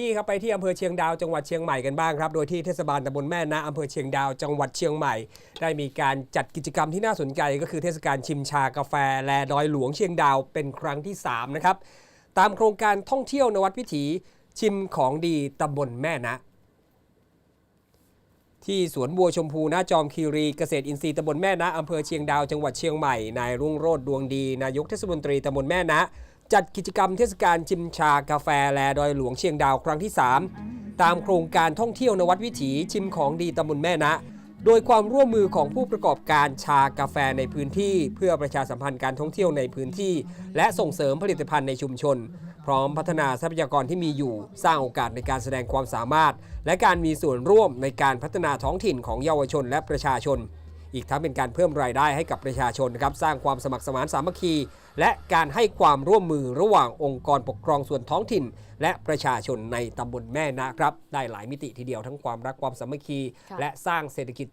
ที่ครับไปที่อำเภอเชียงดาวจังหวัดเชียงใหม่กันบ้างครับ โดยที่เทศบาลตำบลแม่นะอำเภอเชียงดาวจังหวัดเชียงใหม่ ได้มีการจัดกิจกรรมที่น่าสนใจก็คือเทศกาลชิมชากาแฟแลดอยหลวงเชียงดาวเป็นครั้งที่ 3 นะครับ ตามโครงการท่องเที่ยวนวัดวิถีชิมของดีตำบลแม่นะที่สวนบัวชมพูหน้าจอมคีรีเกษตรอินทรีย์ตำบลแม่นะอำเภอเชียงดาวจังหวัดเชียงใหม่นายรุ่งโรจน์ดวงดี นายกเทศมนตรีตำบลแม่นะ จัดกิจกรรมเทศกาลชิมชากาแฟแลดอยหลวงเชียงดาวครั้งที่ 3 ตามโครงการท่องเที่ยวนวัดวิถีชิมของดีตำบลแม่นะ โดยความร่วมมือของผู้ประกอบการชากาแฟในพื้นที่ เพื่อประชาสัมพันธ์การท่องเที่ยวในพื้นที่ และส่งเสริมผลิตภัณฑ์ในชุมชน พร้อมพัฒนาทรัพยากรที่มีอยู่ สร้างโอกาสในการแสดงความสามารถ และการมีส่วนร่วมในการพัฒนาท้องถิ่นของเยาวชนและประชาชน อีกทั้งเป็นการเพิ่มรายได้ให้กับประชาชนนะครับสร้างความสมัครสมานสามัคคี และการให้ความร่วมมือระหว่างองค์กรปกครองส่วนท้องถิ่น และประชาชนในตำบลแม่นะครับ ได้หลายมิติทีเดียวทั้งความรักความสามัคคี และสร้างเศรษฐกิจ